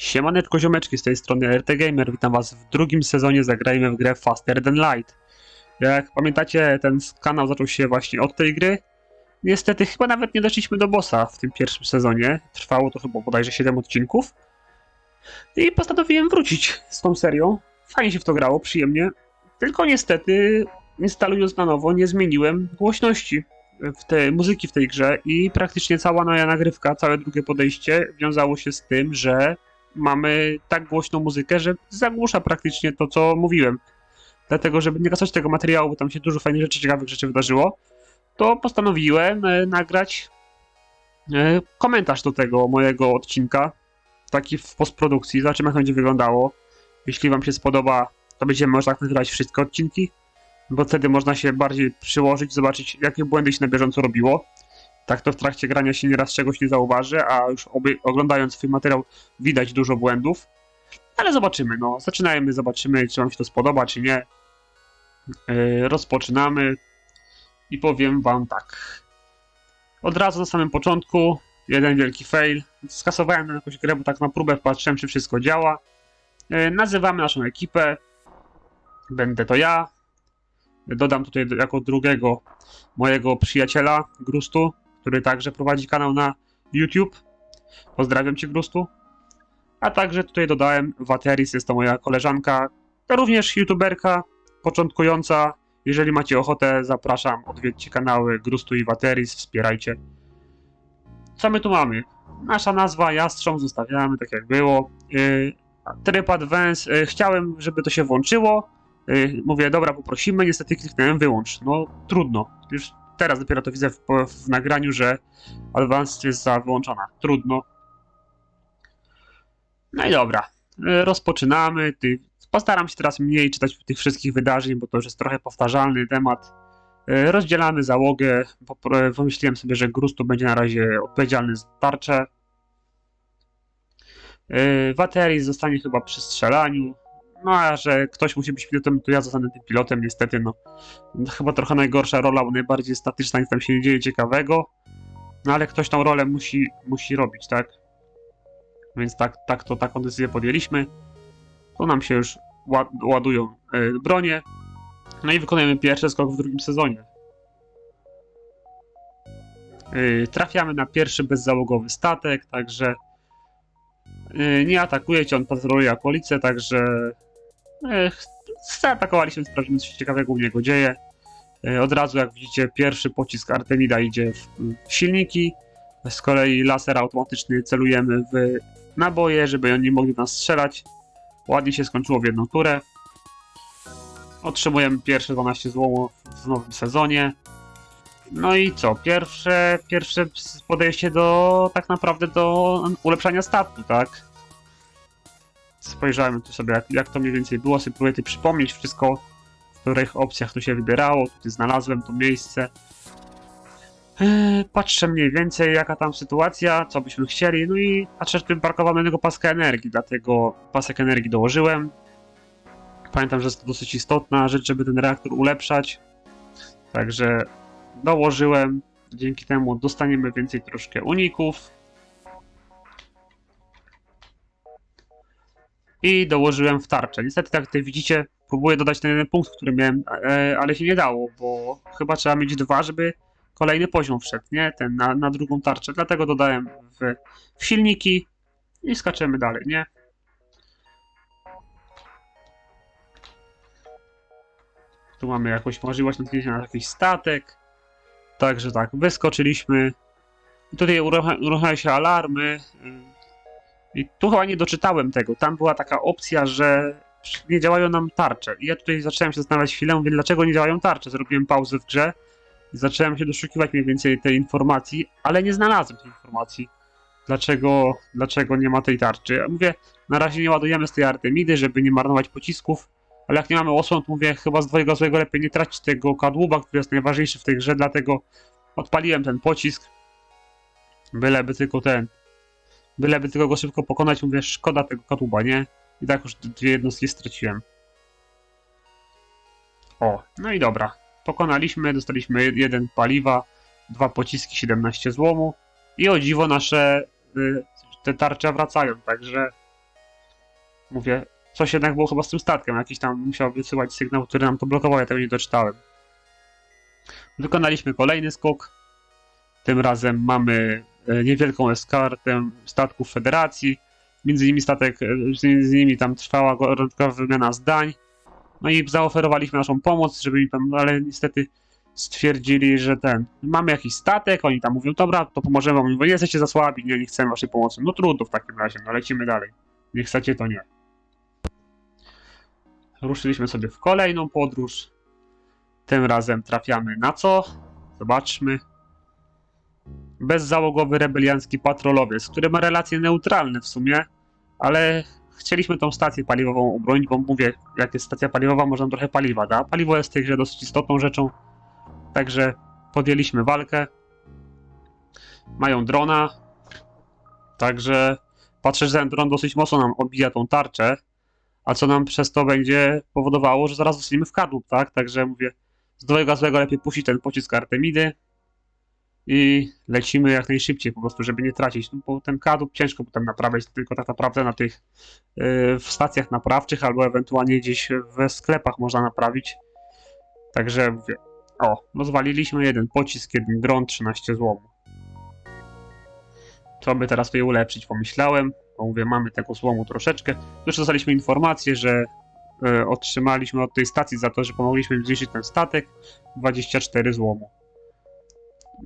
Siemaneczko ziomeczki, z tej strony RT Gamer, witam was w drugim sezonie Zagrajmy w grę Faster Than Light. Jak pamiętacie, ten kanał zaczął się właśnie od tej gry. Niestety chyba nawet nie doszliśmy do bossa w tym pierwszym sezonie. Trwało to chyba bodajże 7 odcinków. I postanowiłem wrócić z tą serią. Fajnie się w to grało, przyjemnie. Tylko niestety, instalując na nowo, nie zmieniłem głośności w tej muzyki w tej grze i praktycznie cała moja nagrywka, całe drugie podejście wiązało się z tym, że mamy tak głośną muzykę, że zagłusza praktycznie to, co mówiłem. Dlatego, żeby nie kasać tego materiału, bo tam się dużo fajnych rzeczy, ciekawych rzeczy wydarzyło, to postanowiłem e, nagrać e, komentarz do tego mojego odcinka, taki w postprodukcji. Zobaczymy, jak będzie wyglądało. Jeśli wam się spodoba, to będziemy można tak nagrywać wszystkie odcinki, bo wtedy można się bardziej przyłożyć, zobaczyć, jakie błędy się na bieżąco robiło. Tak to w trakcie grania się nieraz czegoś nie zauważy, a już oby, oglądając swój materiał widać dużo błędów. Ale zobaczymy, no. Zaczynajmy, zobaczymy, czy wam się to spodoba, czy nie. Yy, rozpoczynamy i powiem wam tak. Od razu na samym początku jeden wielki fail. Skasowałem na jakąś grę, bo tak na próbę patrzyłem, czy wszystko działa. Yy, nazywamy naszą ekipę. Będę to ja. Dodam tutaj jako drugiego mojego przyjaciela Grustu, który także prowadzi kanał na YouTube. Pozdrawiam cię, Grustu. A także tutaj dodałem Wateris, jest to moja koleżanka, to również youtuberka, początkująca. Jeżeli macie ochotę, zapraszam, odwiedźcie kanały Grustu i Wateris, wspierajcie. Co my tu mamy? Nasza nazwa Jastrząb zostawiamy tak jak było. Yy, tryb Advance, yy, chciałem, żeby to się włączyło. Yy, mówię, dobra, poprosimy, niestety kliknąłem wyłącz. No trudno. Już teraz dopiero to widzę w, w nagraniu, że Advanced jest za wyłączona. Trudno. No i dobra. Y, Rozpoczynamy. Postaram się teraz mniej czytać tych wszystkich wydarzeń, bo to już jest trochę powtarzalny temat. Y, Rozdzielamy załogę. Pomyśliłem sobie, że Grustu będzie na razie odpowiedzialny za tarczę. Y, Wateris zostanie chyba przy strzelaniu. No a że ktoś musi być pilotem, to ja zostanę tym pilotem, niestety, no. No, Chyba trochę najgorsza rola, bo najbardziej statyczna, nic tam się nie dzieje ciekawego. No ale ktoś tą rolę musi, musi robić, tak? Więc tak, tak to taką decyzję podjęliśmy. Tu nam się już ład, ładują e, bronie. No i wykonujemy pierwszy skok w drugim sezonie. E, trafiamy na pierwszy bezzałogowy statek, także e, nie atakuje cię, on patroluje okolice, także zaatakowaliśmy, sprawdzimy co się ciekawego u niego dzieje. E, Od razu, jak widzicie, pierwszy pocisk Artemida idzie w, silniki. Z kolei laser automatyczny celujemy w naboje, żeby oni nie mogli nas strzelać. Ładnie się skończyło w jedną turę. Otrzymujemy pierwsze 12 złomów w nowym sezonie. No i co? Pierwsze, pierwsze podejście do tak naprawdę do ulepszania statku, tak? Spojrzałem tu sobie, jak, jak to mniej więcej było, sobie próbuję przypomnieć wszystko, w których opcjach tu się wybierało. Tutaj znalazłem to miejsce. Eee, Patrzę mniej więcej, jaka tam sytuacja, co byśmy chcieli, no i patrzę, że brakowałem jednego paska energii, dlatego pasek energii dołożyłem. Pamiętam, że jest to dosyć istotna rzecz, żeby ten reaktor ulepszać. Także dołożyłem. Dzięki temu dostaniemy więcej troszkę uników. I dołożyłem w tarczę. Niestety, jak tutaj widzicie, próbuję dodać ten jeden punkt, który miałem, e, ale się nie dało, bo chyba trzeba mieć dwa, żeby kolejny poziom wszedł, nie? Ten na, na drugą tarczę. Dlatego dodałem w, w silniki i skaczemy dalej, nie? Tu mamy jakąś możliwość natknięcia na jakiś statek. Także tak, wyskoczyliśmy. Tutaj urucha- uruchamiają się alarmy. I tu chyba nie doczytałem tego. Tam była taka opcja, że nie działają nam tarcze. I ja tutaj zacząłem się zastanawiać chwilę, mówię, dlaczego nie działają tarcze. Zrobiłem pauzę w grze i zacząłem się doszukiwać mniej więcej tej informacji, ale nie znalazłem tej informacji. Dlaczego, dlaczego nie ma tej tarczy? Ja mówię, na razie nie ładujemy z tej Artemidy, żeby nie marnować pocisków, ale jak nie mamy osłon, to mówię, chyba z dwojga złego lepiej nie tracić tego kadłuba, który jest najważniejszy w tej grze, dlatego odpaliłem ten pocisk. Byleby tylko ten. Byleby tylko go szybko pokonać, mówię, szkoda tego kadłuba, nie? I tak już dwie jednostki straciłem. O, no i dobra. Pokonaliśmy, dostaliśmy jed- jeden paliwa, dwa pociski, 17 złomu i o dziwo nasze y, te tarcze wracają, także mówię, coś jednak było chyba z tym statkiem, jakiś tam musiał wysyłać sygnał, który nam to blokował, ja tego nie doczytałem. Wykonaliśmy kolejny skok. Tym razem mamy niewielką eskartę statków Federacji. Między nimi statek, e, między nimi tam trwała gorączkowa wymiana zdań. No i zaoferowaliśmy naszą pomoc, żeby mi tam, ale niestety stwierdzili, że ten, mamy jakiś statek, oni tam mówią, dobra, to pomożemy wam, bo jesteście za słabi, nie, nie chcemy waszej pomocy. No trudno w takim razie, no lecimy dalej. Nie chcecie, to nie. Ruszyliśmy sobie w kolejną podróż. Tym razem trafiamy na co? Zobaczmy. Bezzałogowy rebeliancki patrolowiec, który ma relacje neutralne w sumie, ale chcieliśmy tą stację paliwową obronić, bo mówię, jak jest stacja paliwowa, można trochę paliwa da. Paliwo jest w tej grze dosyć istotną rzeczą, także podjęliśmy walkę. Mają drona, także patrzę, że ten dron dosyć mocno nam obija tą tarczę, a co nam przez to będzie powodowało, że zaraz zostaniemy w kadłub, tak? Także mówię, z nowego złego lepiej puścić ten pocisk Artemidy i lecimy jak najszybciej po prostu, żeby nie tracić, no bo ten kadłub ciężko potem naprawiać, tylko tak naprawdę na tych yy, w stacjach naprawczych albo ewentualnie gdzieś we sklepach można naprawić. Także mówię, o, rozwaliliśmy jeden pocisk, jeden dron, 13 złomu. Co by teraz tutaj ulepszyć, pomyślałem, bo mówię, mamy tego złomu troszeczkę. Już dostaliśmy informację, że e, otrzymaliśmy od tej stacji za to, że pomogliśmy im zniszczyć ten statek 24 złomu.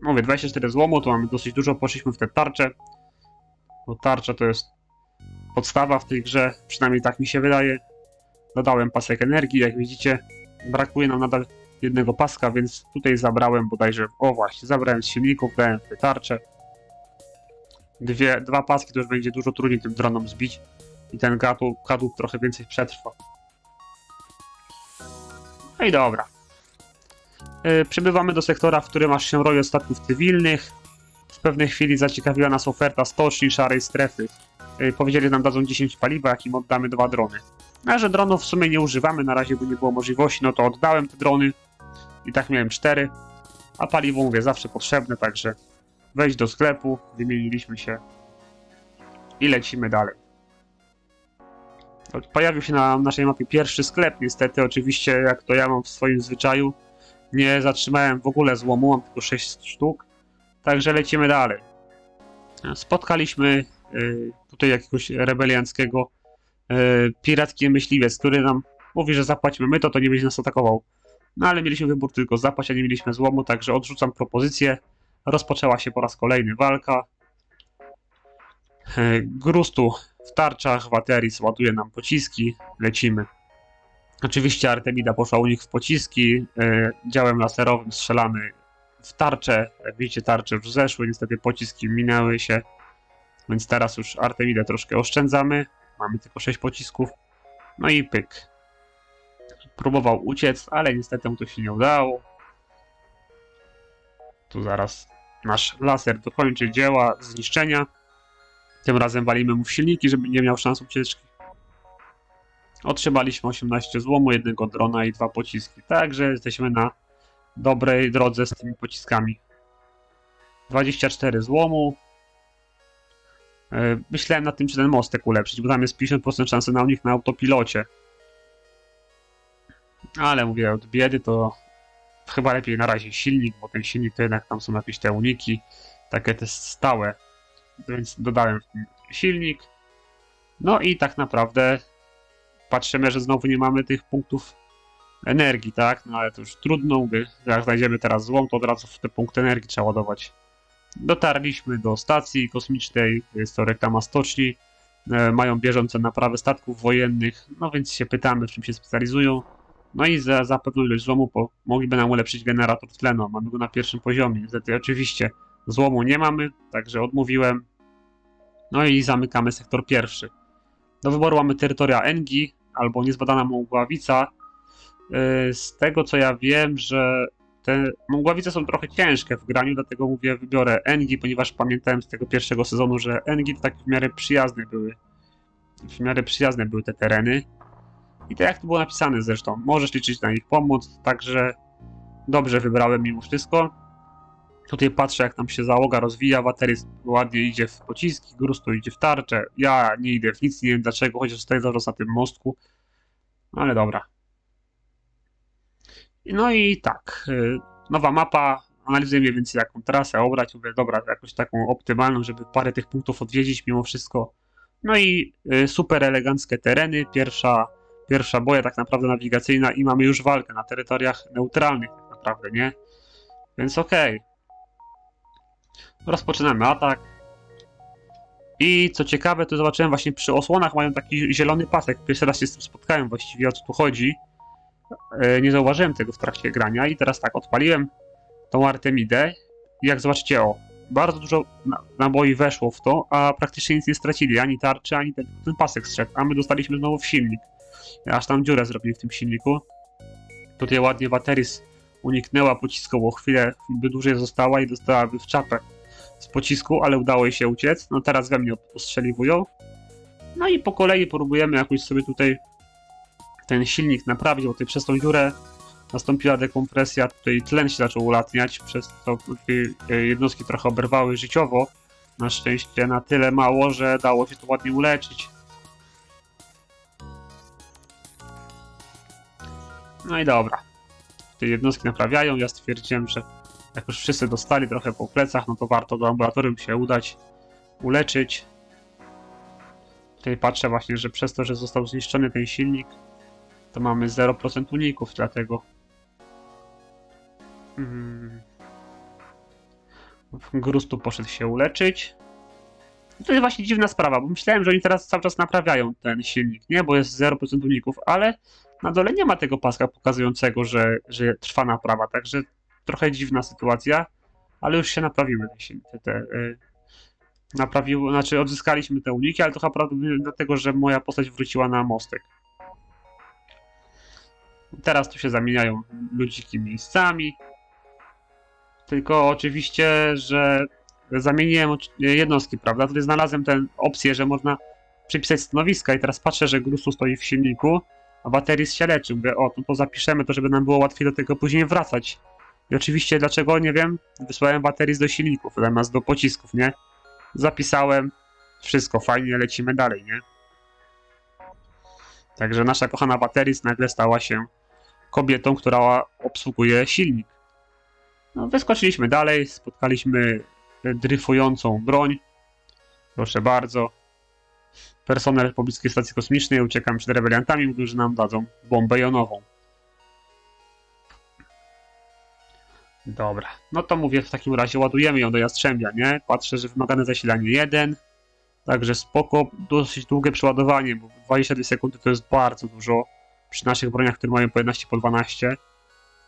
Mówię, 24 złomu, to mamy dosyć dużo, poszliśmy w te tarcze. Bo tarcza to jest podstawa w tej grze, przynajmniej tak mi się wydaje. Dodałem pasek energii, jak widzicie, brakuje nam nadal jednego paska, więc tutaj zabrałem bodajże, o właśnie, zabrałem z silników, dałem te tarcze. Dwie, dwa paski to już będzie dużo trudniej tym dronom zbić i ten kadłub trochę więcej przetrwa. No i dobra. Yy, przybywamy do sektora, w którym aż się roje statków cywilnych. W pewnej chwili zaciekawiła nas oferta stoczni szarej strefy. Yy, powiedzieli nam dadzą 10 paliwa, jak im oddamy dwa drony. A że dronów w sumie nie używamy na razie, bo nie było możliwości, no to oddałem te drony. I tak miałem cztery. A paliwo mówię zawsze potrzebne, także wejść do sklepu, wymieniliśmy się i lecimy dalej. Pojawił się na naszej mapie pierwszy sklep, niestety oczywiście jak to ja mam w swoim zwyczaju, nie zatrzymałem w ogóle złomu, mam tylko 6 sztuk, także lecimy dalej. Spotkaliśmy y, tutaj jakiegoś rebelianckiego y, piracki myśliwiec, który nam mówi, że zapłacimy my to, to nie będzie nas atakował. No ale mieliśmy wybór tylko zapłać, a nie mieliśmy złomu, także odrzucam propozycję. Rozpoczęła się po raz kolejny walka. E, Grustu w tarczach, Wateris ładuje nam pociski, lecimy. Oczywiście Artemida poszła u nich w pociski, e, działem laserowym strzelamy w tarczę. Jak widzicie, tarcze już zeszły, niestety pociski minęły się, więc teraz już Artemidę troszkę oszczędzamy. Mamy tylko 6 pocisków. No i pyk. Próbował uciec, ale niestety mu to się nie udało. Tu zaraz nasz laser dokończy dzieła zniszczenia. Tym razem walimy mu w silniki, żeby nie miał szans ucieczki. Otrzymaliśmy 18 złomu, jednego drona i dwa pociski. Także jesteśmy na dobrej drodze z tymi pociskami. 24 złomu. E, Myślałem nad tym, czy ten mostek ulepszyć, bo tam jest 50% szansy na nich na autopilocie. Ale mówię, od biedy to chyba lepiej na razie silnik, bo ten silnik to jednak tam są jakieś te uniki, takie te stałe. Więc dodałem silnik. No i tak naprawdę patrzymy, że znowu nie mamy tych punktów energii, tak? No ale to już trudno, mówię, jak znajdziemy teraz złom, to od razu w te punkty energii trzeba ładować. Dotarliśmy do stacji kosmicznej, jest to reklama stoczni. E, mają bieżące naprawy statków wojennych, no więc się pytamy, w czym się specjalizują. No i za, za pewną ilość złomu po, mogliby nam ulepszyć generator tlenu. Mamy go na pierwszym poziomie. Niestety oczywiście złomu nie mamy, także odmówiłem. No i zamykamy sektor pierwszy. Do wyboru mamy terytoria Engi albo niezbadana Mągławica. Yy, Z tego co ja wiem, że te Mągławice są trochę ciężkie w graniu, dlatego mówię wybiorę Engi, ponieważ pamiętałem z tego pierwszego sezonu, że Engi to tak w miarę przyjazne były. W miarę przyjazne były te tereny. I tak jak to było napisane zresztą, możesz liczyć na ich pomoc, także dobrze wybrałem mimo wszystko. Tutaj patrzę, jak nam się załoga rozwija, Wateris ładnie idzie w pociski, Grustu idzie w tarczę, ja nie idę w nic, nie wiem dlaczego, chociaż stoję cały czas na tym mostku, no ale dobra. No i tak, y, nowa mapa, analizuję mniej więcej jaką trasę obrać, mówię, dobra, jakoś taką optymalną, żeby parę tych punktów odwiedzić mimo wszystko. No i y, super eleganckie tereny, pierwsza, pierwsza boja tak naprawdę nawigacyjna i mamy już walkę na terytoriach neutralnych tak naprawdę, nie? Więc okej. Rozpoczynamy atak. I co ciekawe, to zobaczyłem właśnie przy osłonach mają taki zielony pasek. Pierwszy raz się z tym spotkałem właściwie o co tu chodzi. E, Nie zauważyłem tego w trakcie grania i teraz tak, odpaliłem tą Artemidę i jak zobaczycie, o, bardzo dużo na- naboi weszło w to, a praktycznie nic nie stracili, ani tarczy, ani ten, ten pasek strzegł, a my dostaliśmy znowu w silnik. Aż tam dziurę zrobili w tym silniku. Tutaj ładnie Wateris uniknęła pocisku, o chwilę by dłużej została i dostałaby w czapę z pocisku, ale udało jej się uciec. No teraz we mnie ostrzeliwują. No i po kolei próbujemy jakoś sobie tutaj ten silnik naprawić, bo tutaj przez tą dziurę nastąpiła dekompresja, tutaj tlen się zaczął ulatniać, przez to e, jednostki trochę oberwały życiowo. Na szczęście na tyle mało, że dało się to ładnie uleczyć. No i dobra. Te jednostki naprawiają. Ja stwierdziłem, że jak już wszyscy dostali trochę po plecach, no to warto do laboratorium się udać, uleczyć. Tutaj patrzę właśnie, że przez to, że został zniszczony ten silnik, to mamy 0% uników, dlatego. Mm. Grustu poszedł się uleczyć. To jest właśnie dziwna sprawa, bo myślałem, że oni teraz cały czas naprawiają ten silnik, nie? Bo jest 0% uników, ale na dole nie ma tego paska pokazującego, że, że trwa naprawa, także trochę dziwna sytuacja, ale już się naprawiły te, te, y, naprawiło, znaczy odzyskaliśmy te uniki, ale to chyba prawdopodobnie dlatego, że moja postać wróciła na mostek. Teraz tu się zamieniają ludziki miejscami. Tylko oczywiście, że zamieniłem jednostki, prawda? Tutaj znalazłem tę opcję, że można przypisać stanowiska i teraz patrzę, że Grusu stoi w silniku, a Bateris się leczy. Mówię, o, to, to zapiszemy to, żeby nam było łatwiej do tego później wracać. I oczywiście, dlaczego, nie wiem, wysłałem Bateris do silników zamiast do pocisków, nie? Zapisałem, wszystko fajnie, lecimy dalej, nie? Także nasza kochana Bateris nagle stała się kobietą, która obsługuje silnik. No, wyskoczyliśmy dalej, spotkaliśmy dryfującą broń. Proszę bardzo. Personel pobliskiej stacji kosmicznej uciekam przed rebeliantami, mówił, że nam dadzą bombę jonową. Dobra, no to mówię, w takim razie ładujemy ją do Jastrzębia, nie? Patrzę, że wymagane zasilanie 1, także spoko, dosyć długie przeładowanie, bo 22 sekundy to jest bardzo dużo przy naszych broniach, które mają po 11 po 12.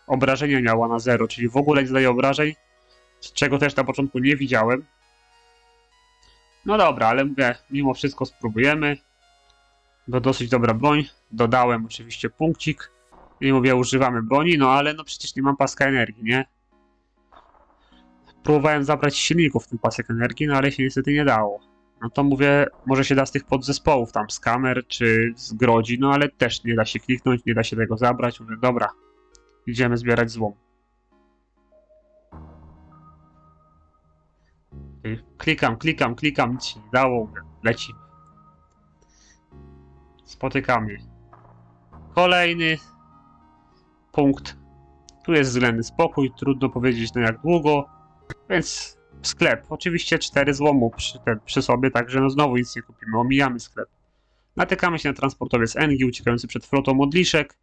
Obrażenia miała na 0, czyli w ogóle nie zdaje obrażeń, z czego też na początku nie widziałem. No dobra, ale mówię, mimo wszystko spróbujemy. To dosyć dobra broń. Dodałem oczywiście punkcik. I mówię, używamy broni, no ale no przecież nie mam paska energii, nie? Próbowałem zabrać silników w ten pasek energii, no ale się niestety nie dało. No to mówię, może się da z tych podzespołów, tam z kamer czy z grodzi, no ale też nie da się kliknąć, nie da się tego zabrać. Mówię, dobra, idziemy zbierać złom. Klikam, klikam, klikam, nic się nie dało, lecimy. Spotykamy. Kolejny punkt. Tu jest względny spokój, trudno powiedzieć na jak długo, więc sklep. Oczywiście cztery złomu przy, te, przy sobie, także no znowu nic nie kupimy, omijamy sklep. Natykamy się na transportowiec Engi uciekający przed flotą modliszek.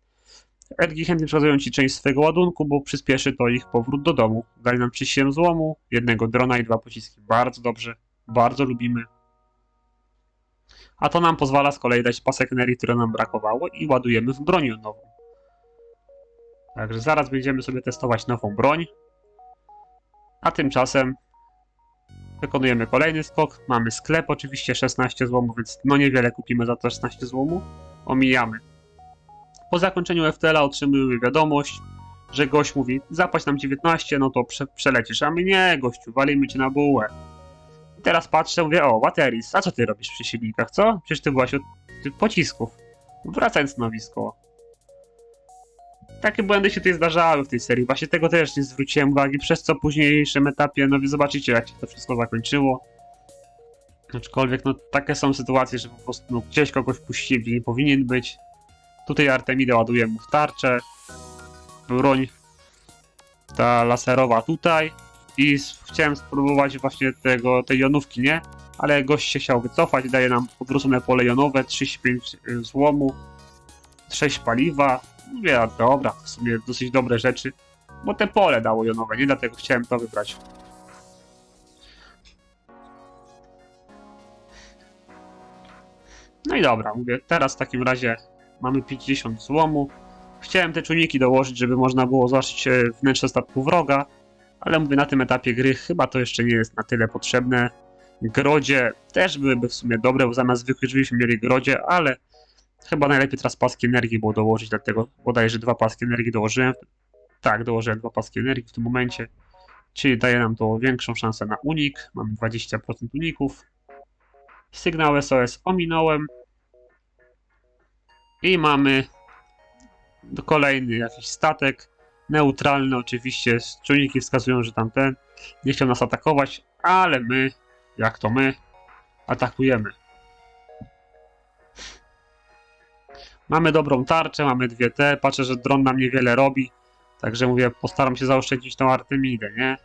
Engi chętnie przekazują ci część swojego ładunku, bo przyspieszy to ich powrót do domu. Dali nam 37 złomu, jednego drona i dwa pociski. Bardzo dobrze, bardzo lubimy. A to nam pozwala z kolei dać pasek energii, które nam brakowało i ładujemy w broń nową. Także zaraz będziemy sobie testować nową broń. A tymczasem wykonujemy kolejny skok. Mamy sklep, oczywiście 16 złomu, więc no niewiele kupimy za to 16 złomu. Omijamy. Po zakończeniu FTL-a otrzymujemy wiadomość, że gość mówi zapłać nam 19, no to prze przelecisz, a my nie, gościu, walimy cię na bułę. I teraz patrzę, mówię, o, Wateris, a co ty robisz przy silnikach, co? Przecież ty byłaś od pocisków. Wracaj na stanowisko. Takie błędy się tutaj zdarzały w tej serii. Właśnie tego też nie zwróciłem uwagi, przez co w późniejszym etapie, no zobaczycie, jak się to wszystko zakończyło. Aczkolwiek, no takie są sytuacje, że po prostu no, gdzieś kogoś puścili, gdzie nie powinien być. Tutaj Artemidę ładuje mu w tarczę. Broń ta laserowa tutaj. I chciałem spróbować właśnie tego, tej jonówki, nie? Ale gość się chciał wycofać, daje nam podwrócone pole jonowe, 35 y, złomu, 6 paliwa. Mówię, a dobra, w sumie dosyć dobre rzeczy. Bo te pole dało jonowe, nie dlatego chciałem to wybrać. No i dobra, mówię, teraz w takim razie mamy 50 złomu. Chciałem te czujniki dołożyć, żeby można było zobaczyć e, wnętrze statku wroga, ale mówię, na tym etapie gry chyba to jeszcze nie jest na tyle potrzebne. Grodzie też byłyby w sumie dobre, bo zamiast zwykłych drzwi mieli grodzie, ale chyba najlepiej teraz paski energii było dołożyć, dlatego bodajże dwa paski energii dołożyłem. Tak, dołożyłem dwa paski energii w tym momencie, czyli daje nam to większą szansę na unik. Mamy 20% uników. Sygnał SOS ominąłem. I mamy kolejny jakiś statek. Neutralny oczywiście. Czujniki wskazują, że tamten nie chciał nas atakować, ale my, jak to my, atakujemy. Mamy dobrą tarczę, mamy dwie T. Patrzę, że dron nam niewiele robi. Także mówię, postaram się zaoszczędzić tą Artemidę, nie?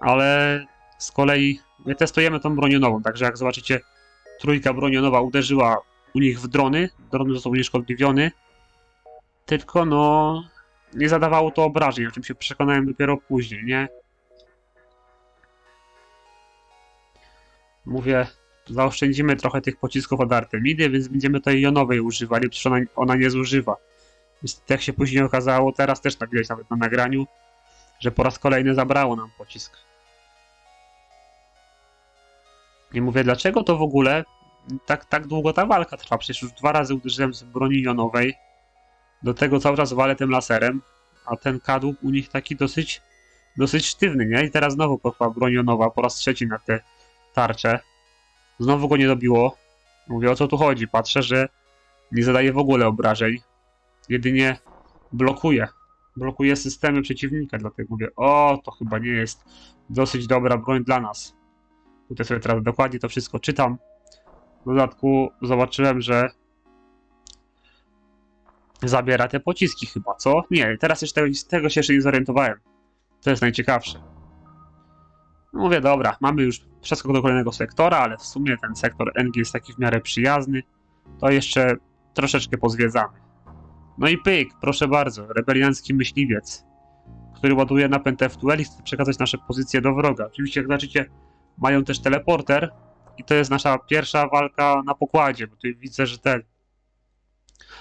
Ale z kolei my testujemy tą bronionową, także jak zobaczycie, trójka bronionowa uderzyła u nich w drony, drony został unieszkodliwiony, tylko no nie zadawało to obrażeń, o czym się przekonałem dopiero później, nie? Mówię, zaoszczędzimy trochę tych pocisków od Artemidy, więc będziemy tej jonowej używali, przecież ona, ona nie zużywa. Niestety, jak się później okazało, teraz też tak widać nawet na nagraniu, że po raz kolejny zabrało nam pocisk. Nie mówię, dlaczego to w ogóle tak, tak długo ta walka trwa. Przecież już dwa razy uderzyłem z broni jonowej. Do tego cały czas walę tym laserem, a ten kadłub u nich taki dosyć, dosyć sztywny, nie? I teraz znowu pochła broń jonowa po raz trzeci na te tarcze. Znowu go nie dobiło. Mówię, o co tu chodzi? Patrzę, że nie zadaje w ogóle obrażeń. Jedynie blokuje. Blokuje systemy przeciwnika, dlatego mówię, o, to chyba nie jest dosyć dobra broń dla nas. Tutaj sobie teraz dokładnie to wszystko czytam. W dodatku zobaczyłem, że zabiera te pociski chyba, co? Nie, teraz jeszcze tego, tego się jeszcze nie zorientowałem. To jest najciekawsze. Mówię, dobra, mamy już przeskok do kolejnego sektora, ale w sumie ten sektor NG jest taki w miarę przyjazny. To jeszcze troszeczkę pozwiedzamy. No i pyk, proszę bardzo, rebeliancki myśliwiec, który ładuje napęd F-Duel i chce przekazać nasze pozycje do wroga. Oczywiście, jak zobaczycie, mają też teleporter i to jest nasza pierwsza walka na pokładzie, bo tutaj widzę, że ten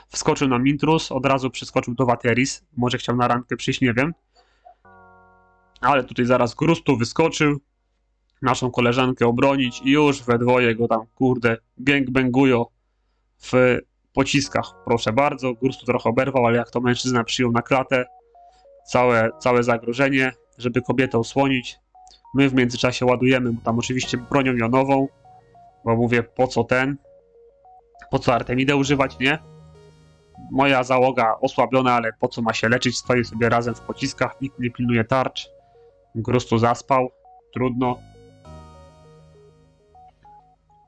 wskoczył na Mintrus, od razu przeskoczył do Wateris, może chciał na randkę przyjść, nie wiem. Ale tutaj zaraz Grustu wyskoczył, naszą koleżankę obronić i już we dwoje go tam, kurde, gangbangują w pociskach. Proszę bardzo, Grustu trochę oberwał, ale jak to mężczyzna przyjął na klatę, całe, całe zagrożenie, żeby kobietę osłonić. My w międzyczasie ładujemy mu tam oczywiście bronią jonową, bo mówię, po co ten? Po co Artemidę używać, nie? Moja załoga osłabiona, ale po co ma się leczyć? Stoi sobie razem w pociskach, nikt nie pilnuje tarcz. Grustu zaspał, trudno.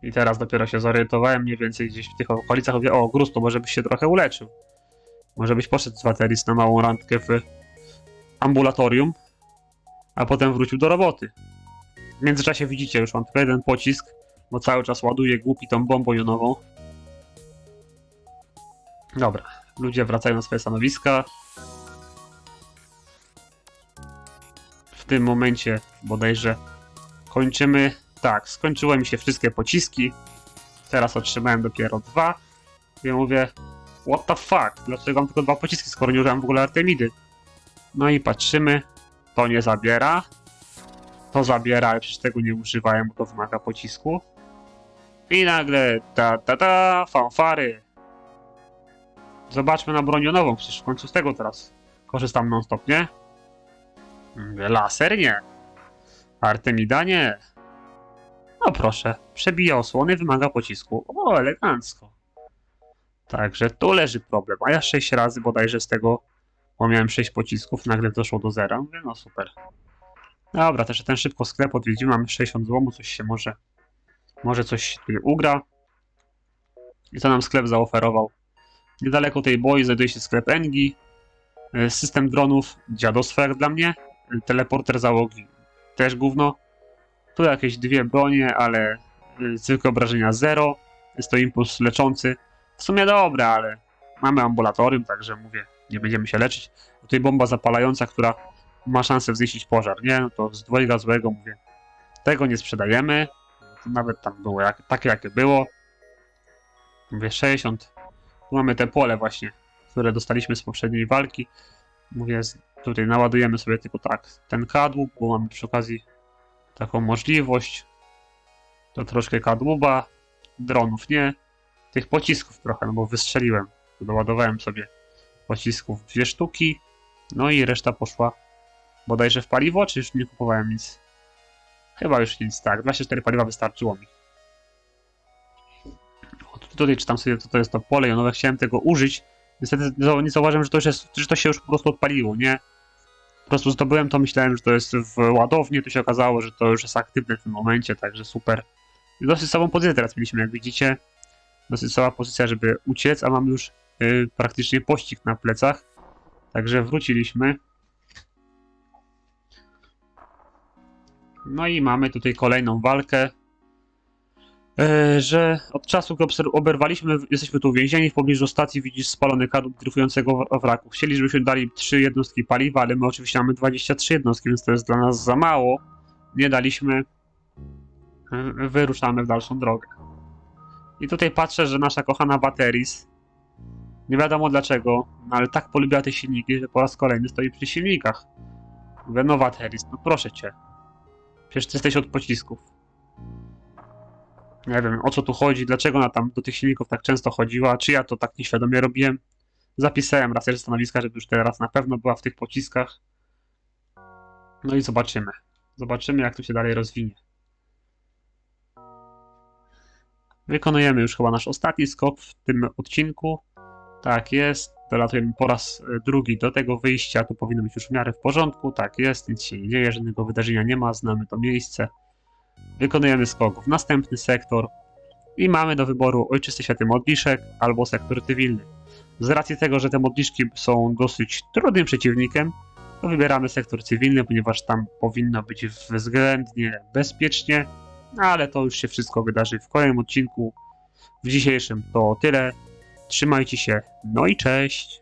I teraz dopiero się zorientowałem mniej więcej gdzieś w tych okolicach. Mówię, o Grustu, może byś się trochę uleczył. Może byś poszedł z Wateris na małą randkę w ambulatorium, a potem wrócił do roboty. W międzyczasie widzicie, już mam tylko jeden pocisk, bo cały czas ładuje głupi tą bombą jonową. Dobra, ludzie wracają na swoje stanowiska. Tym momencie bodajże kończymy. Tak, skończyły mi się wszystkie pociski. Teraz otrzymałem dopiero dwa. Ja mówię, what the fuck? Dlaczego mam tylko dwa pociski, skoro nie użyłem w ogóle Artemidy? No i patrzymy. To nie zabiera. To zabiera, ale przecież tego nie używałem, bo to wymaga pocisku. I nagle ta ta ta fanfary. Zobaczmy na bronionową, przecież w końcu z tego teraz korzystam non stop, nie? Laser nie. Artemida nie. No proszę, przebija osłony, wymaga pocisku. O, elegancko. Także tu leży problem, a ja sześć razy bodajże z tego bo miałem 6 pocisków, nagle doszło do zera. Mówię, no super. Dobra, też ten szybko sklep odwiedzimy, mamy 60 złomu, coś się może, może coś ugra. I co nam sklep zaoferował? Niedaleko tej boi znajduje się sklep Engi, y, system dronów, dziadosfer dla mnie, teleporter załogi, też gówno. Tu jakieś dwie bronie, ale y, zwykłe obrażenia 0, jest to impuls leczący. W sumie dobre, ale mamy ambulatorium, także mówię, nie będziemy się leczyć. Tutaj bomba zapalająca, która ma szansę wznieść pożar, nie? No to z dwojga złego mówię. Tego nie sprzedajemy. Nawet tam było jak, takie, jakie było. Mówię 60. Tu mamy te pole właśnie, które dostaliśmy z poprzedniej walki. Mówię, tutaj naładujemy sobie tylko tak ten kadłub, bo mamy przy okazji taką możliwość. To troszkę kadłuba, dronów nie. Tych pocisków trochę, no bo wystrzeliłem. Doładowałem sobie pocisków dwie sztuki. No i reszta poszła bodajże w paliwo, czy już nie kupowałem nic? Chyba już nic, tak. 24 paliwa wystarczyło mi. O, tu- Tutaj czytam sobie, co to jest to pole jonowe. Chciałem tego użyć. Niestety nie zauważyłem, że to, już jest, że to się już po prostu odpaliło, nie? Prostu zdobyłem to, myślałem, że to jest w ładowni, tu się okazało, że to już jest aktywne w tym momencie, także super. I dosyć słabą pozycję teraz mieliśmy, jak widzicie. Dosyć słaba pozycja, żeby uciec, a mamy już y, praktycznie pościg na plecach. Także wróciliśmy. No i mamy tutaj kolejną walkę. E, że od czasu, gdy oberwaliśmy, jesteśmy tu uwięzieni, w pobliżu stacji widzisz spalony kadłub dryfującego wraku. Chcieli, żebyśmy dali 3 jednostki paliwa, ale my oczywiście mamy 23 jednostki, więc to jest dla nas za mało. Nie daliśmy. E, Wyruszamy w dalszą drogę. I tutaj patrzę, że nasza kochana Bateris, nie wiadomo dlaczego, no ale tak polubiła te silniki, że po raz kolejny stoi przy silnikach. Mówię, no Bateris, no proszę cię. Przecież ty jesteś od pocisków. Nie wiem, o co tu chodzi, dlaczego ona tam do tych silników tak często chodziła, czy ja to tak nieświadomie robiłem. Zapisałem raz jeszcze stanowiska, żeby już teraz na pewno była w tych pociskach. No i zobaczymy. Zobaczymy, jak to się dalej rozwinie. Wykonujemy już chyba nasz ostatni skok w tym odcinku. Tak jest. Dolatujemy po raz e, drugi do tego wyjścia. To powinno być już w miarę w porządku. Tak jest, nic się nie dzieje, żadnego wydarzenia nie ma, znamy to miejsce. Wykonujemy skok w następny sektor i mamy do wyboru Ojczysty Święty Modliszek albo sektor cywilny. Z racji tego, że te modliszki są dosyć trudnym przeciwnikiem, to wybieramy sektor cywilny, ponieważ tam powinno być względnie bezpiecznie, ale to już się wszystko wydarzy w kolejnym odcinku. W dzisiejszym to tyle. Trzymajcie się, no i cześć!